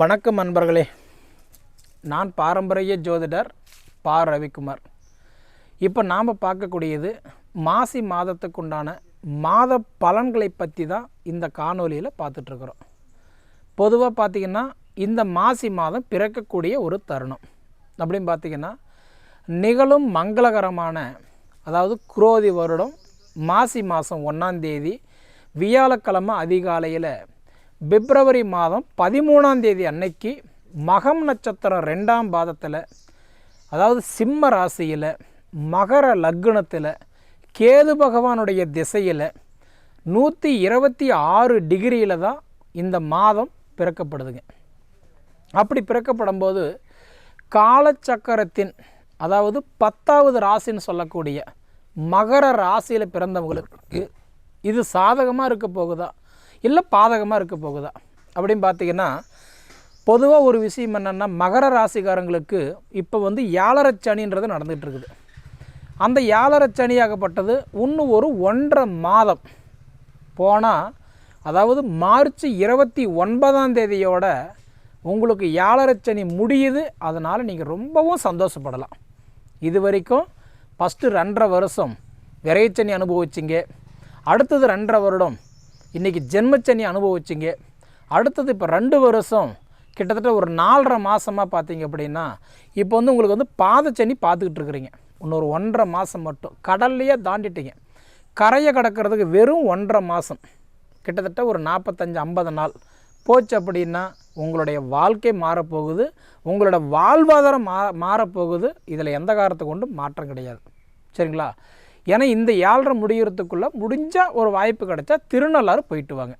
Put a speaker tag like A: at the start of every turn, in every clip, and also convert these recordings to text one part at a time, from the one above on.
A: வணக்கம் நண்பர்களே. நான் பாரம்பரிய ஜோதிடர் பா. ரவிக்குமார். இப்போ நாம் பார்க்கக்கூடியது மாசி மாதத்துக்குண்டான மாத பலன்களை பற்றி தான் இந்த காணொலியில் பார்த்துட்ருக்குறோம். பொதுவாக பார்த்திங்கன்னா இந்த மாசி மாதம் பிறக்கக்கூடிய ஒரு தருணம். அப்படின்னு பார்த்திங்கன்னா நிகழும் மங்களகரமான அதாவது குரோதி வருடம் மாசி மாதம் ஒன்றாந்தேதி வியாழக்கிழமை அதிகாலையில் பிப்ரவரி மாதம் பதிமூணாம் தேதி அன்னைக்கு மகம் நட்சத்திரம் ரெண்டாம் பாதத்தில் அதாவது சிம்ம ராசியில் மகர லக்னத்தில் கேது பகவானுடைய திசையில் நூற்றி இருபத்தி ஆறு டிகிரியில் தான் இந்த மாதம் பிறக்கப்படுதுங்க. அப்படி பிறக்கப்படும்போது காலச்சக்கரத்தின் அதாவது பத்தாவது ராசின்னு சொல்லக்கூடிய மகர ராசியில் பிறந்தவங்களுக்கு இது சாதகமாக இருக்க போகுதா? இல்லை பாதகமாக இருக்க போகுதா? அப்படின்னு பார்த்தீங்கன்னா பொதுவாக ஒரு விஷயம் என்னென்னா மகர ராசிக்காரங்களுக்கு இப்போ வந்து ஏழரை சனின்றது நடந்துகிட்டு இருக்குது அந்த ஏழரை சனியாகப்பட்டது இன்னும் ஒரு ஒன்றரை மாதம். போனால் அதாவது மார்ச் இருபத்தி ஒன்பதாம் தேதியோட உங்களுக்கு ஏழரை சனி முடியுது அதனால் நீங்கள் ரொம்பவும் சந்தோஷப்படலாம். இது வரைக்கும் ஃபஸ்ட்டு ரெண்டரை வருஷம் விரைச்சனி அனுபவிச்சிங்க. அடுத்தது ரெண்டரை வருடம் இன்றைக்கி ஜென்மச்சனி அனுபவிச்சிங்க. அடுத்தது இப்போ ரெண்டு வருஷம் கிட்டத்தட்ட ஒரு நாலரை மாதமாக பார்த்தீங்க அப்படின்னா இப்போ வந்து உங்களுக்கு வந்து பாதச்சனி பார்த்துக்கிட்டு இருக்கிறீங்க. இன்னொரு ஒன்றரை மாதம் மட்டும். கடல்லையே தாண்டிட்டீங்க. கரையை கடக்கிறதுக்கு வெறும் ஒன்றரை மாதம் கிட்டத்தட்ட ஒரு நாற்பத்தஞ்சு ஐம்பது நாள். போச்சு அப்படின்னா உங்களுடைய வாழ்க்கை மாறப்போகுது. உங்களோட வாழ்வாதாரம் மா மாறப்போகுது. இதில் எந்த காரணத்தை கொண்டும் மாற்றம் கிடையாது. சரிங்களா? ஏன்னா இந்த ஏழரை முடிகிறதுக்குள்ளே முடிஞ்சால் ஒரு வாய்ப்பு கிடைச்சா திருநள்ளாறு போயிட்டு வாங்க.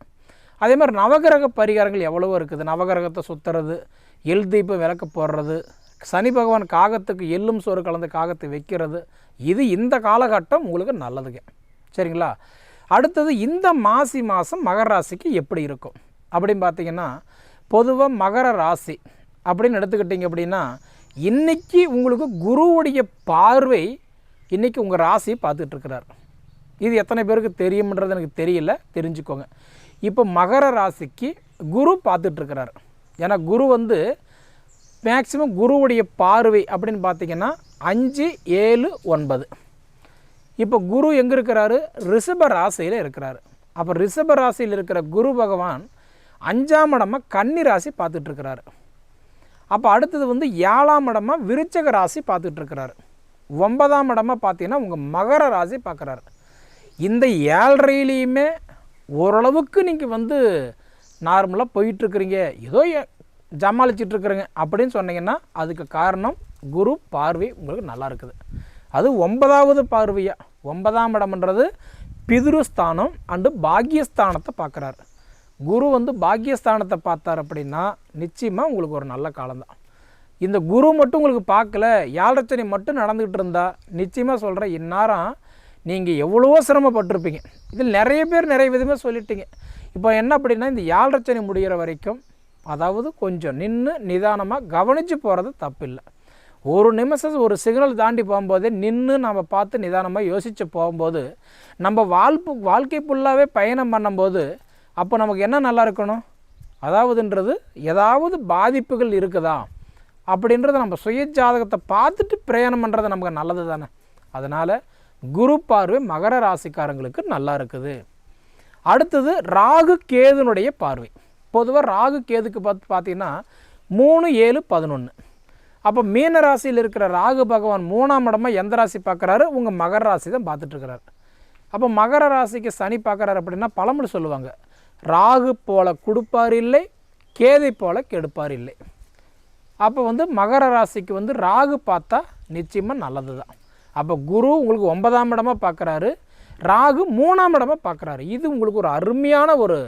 A: அதே மாதிரி நவகிரக பரிகாரங்கள் எவ்வளவோ இருக்குது. நவகிரகத்தை சுற்றுறது எல் தீபம் விளக்க போடுறது சனி பகவான் காகத்துக்கு எள்ளும் சோறு கலந்து காகத்தை வைக்கிறது இது இந்த காலகட்டம் உங்களுக்கு நல்லதுங்க. சரிங்களா? அடுத்தது இந்த மாசி மாதம் மகர ராசிக்கு எப்படி இருக்கும்? அப்படின்னு பார்த்தீங்கன்னா பொதுவாக மகர ராசி அப்படின்னு எடுத்துக்கிட்டிங்க அப்படின்னா இன்றைக்கி உங்களுக்கு குருவுடைய பார்வை இன்றைக்கி உங்கள் ராசியை பார்த்துட்ருக்கிறார் இது எத்தனை பேருக்கு தெரியும்ன்றது எனக்கு தெரியல தெரிஞ்சுக்கோங்க. இப்போ மகர ராசிக்கு குரு பார்த்துட்ருக்கிறார் ஏன்னா குரு வந்து மேக்சிமம் குருவுடைய பார்வை அப்படின்னு பார்த்தீங்கன்னா அஞ்சு ஏழு ஒன்பது. இப்போ குரு எங்கே இருக்கிறாரு? ரிஷப ராசியில் இருக்கிறாரு. அப்போ ரிஷப ராசியில் இருக்கிற குரு பகவான் அஞ்சாம் இடமாக கன்னி ராசி பார்த்துட்ருக்கிறாரு அப்போ அடுத்தது வந்து ஏழாம் இடமாக விருச்சக ராசி பார்த்துட்ருக்கிறாரு ஒன்பதாம் இடமாக பார்த்தீங்கன்னா உங்கள் மகர ராசி பார்க்குறாரு. இந்த ஏழ்றையிலையுமே ஓரளவுக்கு நீங்கள் வந்து நார்மலாக போயிட்டுருக்குறீங்க. ஏதோ ஜமாளிச்சிட்ருக்குறீங்க அப்படின்னு சொன்னீங்கன்னா அதுக்கு காரணம் குரு பார்வை உங்களுக்கு நல்லா இருக்குது. அது ஒன்பதாவது பார்வையாக ஒன்பதாம் இடம்ன்றது பிதுருஸ்தானம் அண்டு பாக்கியஸ்தானத்தை பார்க்குறாரு. குரு வந்து பாக்கியஸ்தானத்தை பார்த்தார் அப்படின்னா நிச்சயமாக உங்களுக்கு ஒரு நல்ல காலம்தான். இந்த குரு மட்டும் உங்களுக்கு பார்க்கல யாழச்சனை மட்டும் நடந்துக்கிட்டு இருந்தால் நிச்சயமாக சொல்கிறேன் இந்நேரம் நீங்கள் எவ்வளவோ சிரமப்பட்டிருப்பீங்க. இதில் நிறைய பேர் நிறைய விதமாக சொல்லிட்டீங்க. இப்போ என்ன அப்படின்னா இந்த யாழ்ரச்சனை முடிகிற வரைக்கும் அதாவது கொஞ்சம் நின்று நிதானமாக கவனித்து போகிறது தப்பில்லை. ஒரு நிமிஷம் ஒரு சிக்னல் தாண்டி போகும்போதே நின்று நம்ம பார்த்து நிதானமாக யோசித்து போகும்போது நம்ம வாழ்ப்பு வாழ்க்கை ஃபுல்லாகவே பயணம் பண்ணும்போது அப்போ நமக்கு என்ன நல்லா இருக்கணும்? அதாவதுன்றது ஏதாவது பாதிப்புகள் இருக்குதா? அப்படின்றத நம்ம சுய ஜாதகத்தை பார்த்துட்டு பிரயாணம் பண்ணுறது நமக்கு நல்லது தானே. அதனால் குரு பார்வை மகர ராசிக்காரங்களுக்கு நல்லா இருக்குது. அடுத்தது ராகு கேதுனுடைய பார்வை. பொதுவாக ராகு கேதுக்கு பார்த்து பார்த்தீங்கன்னா மூணு ஏழு பதினொன்று அப்போ மீன ராசியில் இருக்கிற ராகு பகவான் மூணாம் இடமா எந்த ராசி பார்க்குறாரு உங்கள் மகர ராசி தான் பார்த்துட்ருக்கிறாரு அப்போ மகர ராசிக்கு சனி பார்க்குறாரு அப்படின்னா பழமொழி சொல்லுவாங்க. ராகு போல கொடுப்பார் இல்லை கேதை போல கெடுப்பார் இல்லை. அப்போ வந்து மகர ராசிக்கு வந்து ராகு பார்த்தா நிச்சயமாக நல்லது தான் அப்போ குரு உங்களுக்கு ஒன்பதாம் இடமாக பார்க்குறாரு ராகு மூணாம் இடமாக பார்க்குறாரு இது உங்களுக்கு ஒரு அருமையான ஒரு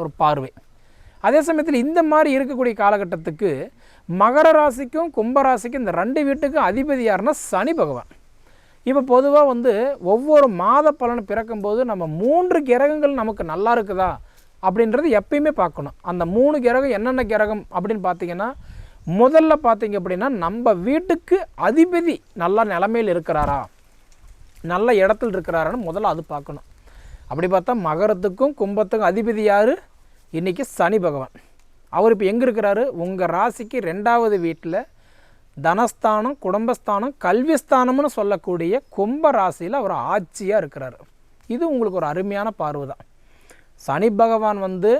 A: ஒரு பார்வை. அதே சமயத்தில் இந்த மாதிரி இருக்கக்கூடிய காலகட்டத்துக்கு மகர ராசிக்கும் கும்பராசிக்கும் இந்த ரெண்டு வீட்டுக்கும் அதிபதி யாருன்னா சனி பகவான். இப்போ பொதுவாக வந்து ஒவ்வொரு மாத பலன் பிறக்கும்போது நம்ம மூன்று கிரகங்கள் நமக்கு நல்லா இருக்குதா? அப்படின்றது எப்பயுமே பார்க்கணும். அந்த மூணு கிரகம் என்னென்ன கிரகம் அப்படின்னு பார்த்தீங்கன்னா முதல்ல பார்த்தீங்க அப்படின்னா நம்ம வீட்டுக்கு அதிபதி நல்ல நிலமையில் இருக்கிறாரா? நல்ல இடத்துல இருக்கிறாரான்னு முதல்ல அது பார்க்கணும். அப்படி பார்த்தா மகரத்துக்கும் கும்பத்துக்கும் அதிபதி யார்? இன்றைக்கி சனி பகவான். அவர் இப்போ எங்கே இருக்கிறாரு? உங்கள் ராசிக்கு ரெண்டாவது வீட்டில் தனஸ்தானம் குடும்பஸ்தானம் கல்விஸ்தானம்னு சொல்லக்கூடிய கும்ப ராசியில் அவர் ஆட்சியாக இருக்கிறார். இது உங்களுக்கு ஒரு அருமையான பார்வை தான் சனி பகவான் வந்து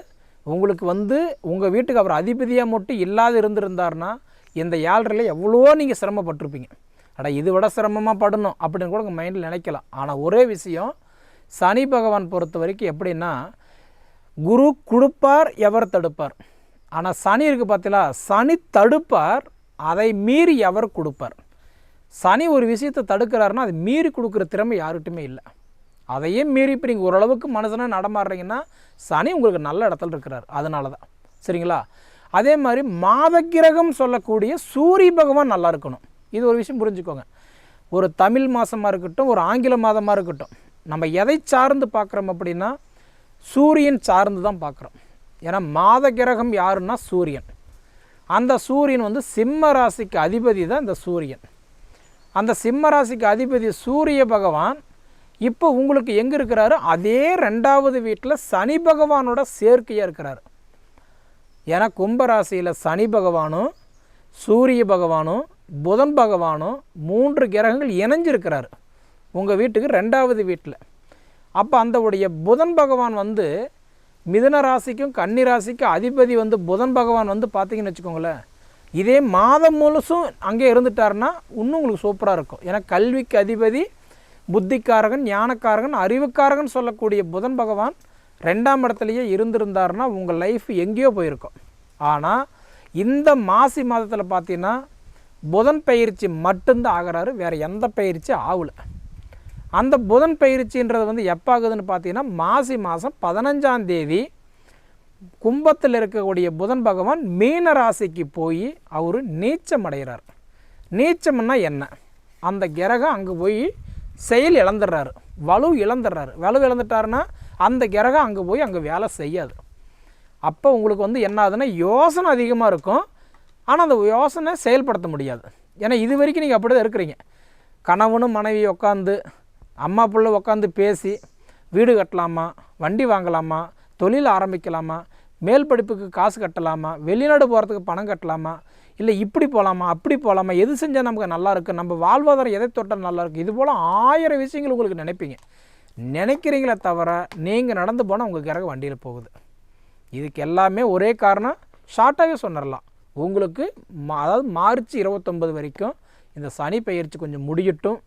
A: உங்களுக்கு வந்து உங்கள் வீட்டுக்கு அவர் அதிபதியாக மட்டும் இல்லாத இருந்திருந்தார்னா இந்த ஏழ்றையில் எவ்வளோ நீங்கள் சிரமப்பட்டிருப்பீங்க. அட இது விட சிரமமாக படணும் அப்படின்னு கூட உங்கள் மைண்டில் நினைக்கலாம். ஆனால் ஒரே விஷயம் சனி பகவான் பொறுத்த வரைக்கும் எப்படின்னா குரு கொடுப்பார் எவர் தடுப்பார். ஆனால் சனி இருக்குது பார்த்தீங்களா சனி தடுப்பார் அதை மீறி எவர் கொடுப்பார். சனி ஒரு விஷயத்தை தடுக்கிறாருன்னா அது மீறி கொடுக்குற திறமை யாருக்கிட்டுமே இல்லை. அதையே மீறி இப்போ நீங்கள் ஓரளவுக்கு மனுஷனாக நடமாடுறீங்கன்னா சனி உங்களுக்கு நல்ல இடத்துல இருக்கிறார். அதனால தான் சரிங்களா? அதே மாதிரி மாத கிரகம் சொல்லக்கூடிய சூரிய பகவான் நல்லா இருக்கணும். இது ஒரு விஷயம் புரிஞ்சுக்கோங்க. ஒரு தமிழ் மாதமாக இருக்கட்டும் ஒரு ஆங்கில மாதமாக இருக்கட்டும் நம்ம எதை சார்ந்து பார்க்குறோம் அப்படின்னா சூரியன் சார்ந்து தான் பார்க்குறோம். ஏன்னா மாத கிரகம் யாருன்னா சூரியன். அந்த சூரியன் வந்து சிம்ம ராசிக்கு அதிபதி தான் இந்த சூரியன். அந்த சிம்ம ராசிக்கு அதிபதி சூரிய பகவான் இப்போ உங்களுக்கு எங்கே இருக்கிறாரு? அதே ரெண்டாவது வீட்டில் சனி பகவானோட சேர்க்கையாக இருக்கிறார். ஏன்னா கும்பராசியில் சனி பகவானும் சூரிய பகவானும் புதன் பகவானும் மூன்று கிரகங்கள் இணைஞ்சிருக்கிறாரு. உங்கள் வீட்டுக்கு ரெண்டாவது வீட்டில் அப்போ அந்தவுடைய புதன் பகவான் வந்து மிதன ராசிக்கும் கன்னி ராசிக்கும் அதிபதி வந்து புதன் பகவான் வந்து பார்த்தீங்கன்னு வச்சுக்கோங்களேன். இதே மாதம் முழுசும் அங்கே இருந்துட்டாருன்னா இன்னும் உங்களுக்கு சூப்பராக இருக்கும். ஏன்னா கல்விக்கு அதிபதி புத்திக்காரகன் ஞானக்காரகன் அறிவுக்காரகன் சொல்லக்கூடிய புதன் பகவான் ரெண்டாம் இடத்துலையே இருந்திருந்தாருன்னா உங்கள் லைஃப் எங்கேயோ போயிருக்கும். ஆனால் இந்த மாசி மாதத்தில் பார்த்தீங்கன்னா புதன் பயிற்சி மட்டும்தான் ஆகிறாரு வேறு எந்த பயிற்சி ஆகலை. அந்த புதன் பயிற்சின்றது வந்து எப்போ ஆகுதுன்னு பார்த்தீங்கன்னா மாசி மாதம் பதினஞ்சாம் தேதி கும்பத்தில் இருக்கக்கூடிய புதன் பகவான் மீன ராசிக்கு போய் அவர் நீச்சம் அடைகிறார். நீச்சம்னா என்ன? அந்த கிரகம் அங்கே போய் செயல் இழந்துடுறாரு. வலு இழந்துடுறாரு. வலு இழந்துட்டாருன்னா அந்த கிரகம் அங்கே போய் அங்கே வேலை செய்யாது. அப்போ உங்களுக்கு வந்து என்ன ஆகுதுன்னா யோசனை அதிகமாக இருக்கும். ஆனால் அந்த யோசனை செயல்படுத்த முடியாது. ஏன்னா இது வரைக்கும் நீங்கள் அப்படி தான் இருக்கிறீங்க. கணவனும் மனைவி உட்காந்து அம்மா பிள்ளை உட்காந்து பேசி வீடு கட்டலாமா? வண்டி வாங்கலாமா? தொழில் ஆரம்பிக்கலாமா? மேல் படிப்புக்கு காசு கட்டலாமா? வெளிநாடு போகிறதுக்கு பணம் கட்டலாமா? இல்லை இப்படி போகலாமா அப்படி போகலாமா எது செஞ்சால் நமக்கு நல்லா இருக்கு நம்ம வாழ்வாதாரம் எதை தொட்டால் நல்லா இருக்கு இது போல் ஆயிரம் விஷயங்கள் உங்களுக்கு நினைப்பீங்க. நினைக்கிறீங்களே தவிர நீங்கள் நடந்து போனால் உங்கள் கிரக வண்டியில் போகுது. இதுக்கு எல்லாமே ஒரே காரணம் ஷார்ட்டாகவே சொன்னரலாம். உங்களுக்கு மா- அதாவது மார்ச் இருபத்தொம்பது வரைக்கும் இந்த சனி பயிற்சி கொஞ்சம் முடியட்டும்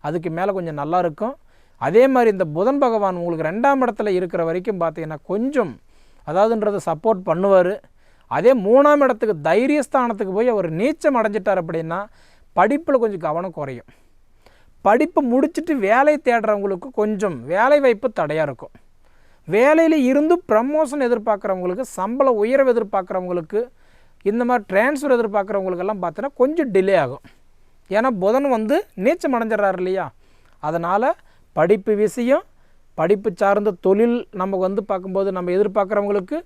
A: அதுக்கு மேலே கொஞ்சம் நல்லா இருக்கும். அதே மாதிரி இந்த புதன் பகவான் உங்களுக்கு ரெண்டாம் இடத்துல இருக்கிற வரைக்கும் பார்த்தீங்கன்னா கொஞ்சம் அதாவதுன்றதை சப்போர்ட் பண்ணுவார். அதே மூணாம் இடத்துக்கு தைரியஸ்தானத்துக்கு போய் அவர் நீச்சம் அடைஞ்சிட்டார் அப்படின்னா படிப்பில் கொஞ்சம் கவனம் குறையும். படிப்பு முடிச்சுட்டு வேலை தேடுறவங்களுக்கு கொஞ்சம் வேலை வாய்ப்பு தடையாக இருக்கும். வேலையில் இருந்து ப்ரமோஷன் எதிர்பார்க்குறவங்களுக்கு சம்பள உயர்வு எதிர்பார்க்குறவங்களுக்கு இந்த மாதிரி ட்ரான்ஸ்ஃபர் எதிர்பார்க்குறவங்களுக்கெல்லாம் பார்த்தீங்கன்னா கொஞ்சம் டிலே ஆகும். ஏன்னா புதன் வந்து நீச்சம் அடைஞ்சிடறாரு இல்லையா? அதனால் படிப்பு விஷயம் படிப்பு சார்ந்த தொழில் நம்ம வந்து பார்க்கும்போது நம்ம எதிர்பார்க்குறவங்களுக்கு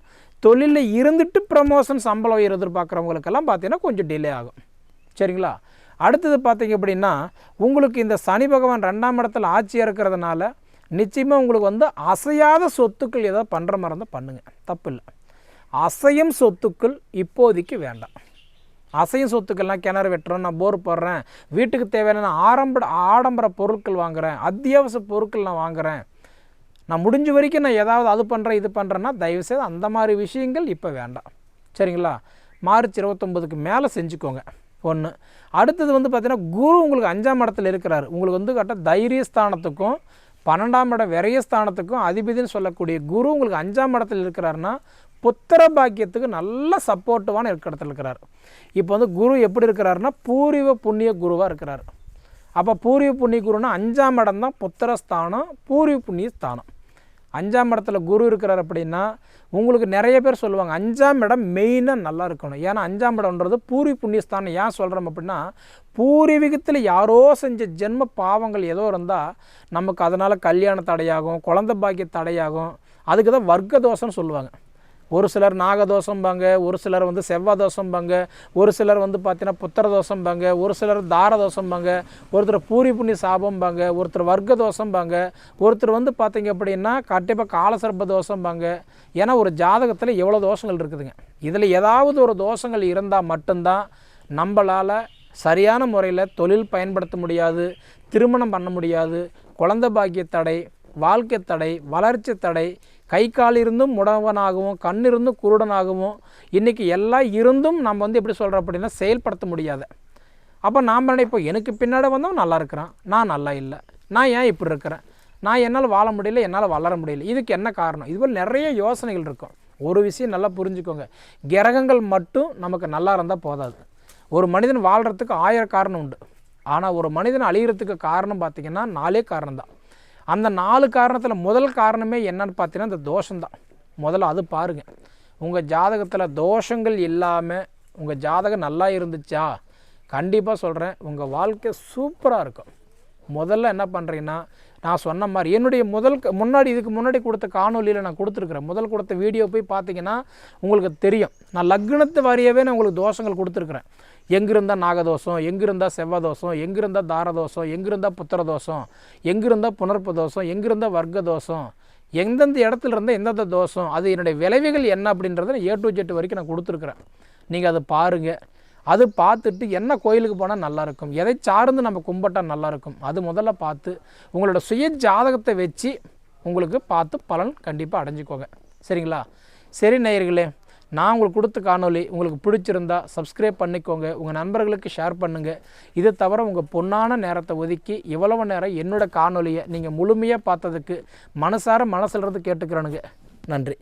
A: தொழிலில் இருந்துட்டு ப்ரமோஷன் சம்பளம் உயர் எதிர்பார்க்குறவங்களுக்கெல்லாம் பார்த்தீங்கன்னா கொஞ்சம் டிலே ஆகும். சரிங்களா? அடுத்தது பார்த்தீங்க அப்படின்னா உங்களுக்கு இந்த சனி பகவான் ரெண்டாம் இடத்துல ஆட்சியாக இருக்கிறதுனால நிச்சயமாக உங்களுக்கு வந்து அசையாத சொத்துக்கள் ஏதோ பண்ணுற மாதிரி இருந்தால் பண்ணுங்கள் தப்பு இல்லை அசையும் சொத்துக்கள் இப்போதைக்கு வேண்டாம். அசையும் சொத்துக்கள்லாம் கிணறு வெட்டுறோம் நான் போர் போடுறேன். வீட்டுக்கு தேவையான நான் ஆடம்பர ஆடம்பர பொருட்கள் வாங்குகிறேன் அத்தியாவசிய பொருட்கள் நான் வாங்குறேன். நான் முடிஞ்ச வரைக்கும் நான் ஏதாவது அது பண்ணுறேன் இது பண்ணுறேன்னா தயவுசெய்து அந்த மாதிரி விஷயங்கள் இப்போ வேண்டாம். சரிங்களா? மார்ச் இருபத்தொம்பதுக்கு மேலே செஞ்சுக்கோங்க. ஒன்று அடுத்தது வந்து பார்த்திங்கன்னா குரு உங்களுக்கு அஞ்சாம் இடத்துல இருக்கிறார். உங்களுக்கு வந்து கரெக்டாக தைரியஸ்தானத்துக்கும் பன்னெண்டாம் இடம் விரயஸ்தானத்துக்கும் அதிபதினு சொல்லக்கூடிய குரு உங்களுக்கு அஞ்சாம் இடத்துல இருக்கிறாருன்னா புத்திர பாக்கியத்துக்கு நல்ல சப்போர்ட்டிவான இருக்கிற இடத்துல இருக்கிறார். இப்போ வந்து குரு எப்படி இருக்கிறாருன்னா பூர்வ புண்ணிய குருவாக இருக்கிறார். அப்போ பூர்வ புண்ணிய குருன்னா அஞ்சாம் இடம் தான் புத்திரஸ்தானம் பூர்வ புண்ணிய ஸ்தானம். அஞ்சாம் இடத்துல குரு இருக்கிறார் அப்படின்னா உங்களுக்கு நிறைய பேர் சொல்லுவாங்க அஞ்சாம் இடம் மெயினாக நல்லா இருக்கணும். ஏன்னா அஞ்சாம் இடம்ன்றது பூரி புண்ணியஸ்தானம். ஏன் சொல்கிறோம் அப்படின்னா பூர்வீகத்தில் யாரோ செஞ்ச ஜென்ம பாவங்கள் ஏதோ இருந்தால் நமக்கு அதனால் கல்யாண தடையாகும் குழந்த பாக்கிய தடையாகும். அதுக்கு தான் வர்க்க தோஷம்னு சொல்லுவாங்க. ஒரு சிலர் நாகதோஷம்பாங்க ஒரு சிலர் வந்து செவ்வாய் தோஷம்பாங்க ஒரு சிலர் வந்து பார்த்தீங்கன்னா புத்திர தோஷம்பாங்க ஒரு சிலர் தார தோஷம்பாங்க ஒருத்தர் பூரி புண்ணி சாபம்பாங்க ஒருத்தர் வர்க்க தோஷம்பாங்க ஒருத்தர் வந்து பார்த்தீங்க அப்படின்னா கண்டிப்பாக காலசர்ப தோஷம்பாங்க ஏன்னா ஒரு ஜாதகத்தில் எவ்வளோ தோஷங்கள் இருக்குதுங்க. இதில் ஏதாவது ஒரு தோஷங்கள் இருந்தால் மட்டும்தான் நம்மளால் சரியான முறையில் தொழில் பயன்படுத்த முடியாது திருமணம் பண்ண முடியாது குழந்தை பாக்கிய தடை வாழ்க்கை தடை வளர்ச்சி தடை கை கால் இருந்தும் முடவனாகவும் கண் இருந்தும் குருடனாகவும் இன்றைக்கி எல்லாம் இருந்தும் நம்ம வந்து எப்படி சொல்கிறோம் அப்படின்னா செயல்படுத்த முடியாத. அப்போ நாம் நினைப்போம் எனக்கு பின்னாடி வந்தவன் நல்லா இருக்கிறான். நான் நல்லா இல்லை. நான் ஏன் இப்படி இருக்கிறேன்? நான் என்னால் வாழ முடியல என்னால் வளர முடியல. இதுக்கு என்ன காரணம்? இதுபோல் நிறைய யோசனைகள் இருக்கும். ஒரு விஷயம் நல்லா புரிஞ்சுக்கோங்க. கிரகங்கள் மட்டும் நமக்கு நல்லா இருந்தால் போதாது. ஒரு மனிதன் வாழ்கிறதுக்கு ஆயிரம் காரணம் உண்டு. ஆனால் ஒரு மனிதன் அழிகிறதுக்கு காரணம் பார்த்திங்கன்னா நாலே காரணம் தான் அந்த நாலு காரணத்தில் முதல் காரணமே என்னன்னு பார்த்தீங்கன்னா இந்த தோஷம்தான். முதல்ல அது பாருங்கள் உங்கள் ஜாதகத்தில் தோஷங்கள் இல்லாமல் உங்கள் ஜாதகம் நல்லா இருந்துச்சா? கண்டிப்பாக சொல்கிறேன் உங்கள் வாழ்க்கை சூப்பராக இருக்கும். முதல்ல என்ன பண்ணுறீங்கன்னா நான் சொன்ன மாதிரி என்னுடைய முதல் முன்னாடி இதுக்கு முன்னாடி கொடுத்த காணொலியில் நான் கொடுத்துருக்குறேன். முதல் கொடுத்த வீடியோ போய் பார்த்தீங்கன்னா உங்களுக்கு தெரியும். நான் லக்னத்து வாரியாகவே நான் உங்களுக்கு தோஷங்கள் கொடுத்துருக்குறேன். எங்கிருந்தால் நாகதோஷம் எங்கிருந்தால் செவ்வாய் தோஷம் எங்கிருந்தால் தாரதோஷம் எங்கிருந்தால் புத்திர தோஷம் எங்கிருந்தால் புனர்ப்பு தோஷம் எங்கிருந்தால் வர்க்க தோஷம் எந்தெந்த இடத்துல இருந்தால் எந்தெந்த தோஷம் அது என்னுடைய விளைவுகள் என்ன அப்படின்றத ஏ டு ஜெட் வரைக்கும் நான் கொடுத்துருக்குறேன். நீங்கள் அதை பாருங்கள் அது பார்த்துட்டு என்ன கோயிலுக்கு போனால் நல்லாயிருக்கும் எதை சார்ந்து நம்ம கும்பிட்டா நல்லாயிருக்கும் அது முதல்ல பார்த்து உங்களோட சுய ஜாதகத்தை வச்சு உங்களுக்கு பார்த்து பலன் கண்டிப்பாக அடைஞ்சிக்கோங்க. சரிங்களா? சரி நேயர்களே நான் உங்களுக்கு கொடுத்த காணொளி உங்களுக்கு பிடிச்சிருந்தா சப்ஸ்கிரைப் பண்ணிக்கோங்க உங்கள் நண்பர்களுக்கு ஷேர் பண்ணுங்கள் இதை தவிர உங்கள் பொன்னான நேரத்தை ஒதுக்கி இவ்வளவு நேரம் என்னோட காணொலியை நீங்கள் முழுமையாக பார்த்ததுக்கு மனசார மனசுல கேட்டுக்கிறனுங்க கேட்டுக்கிறேனுங்க. நன்றி.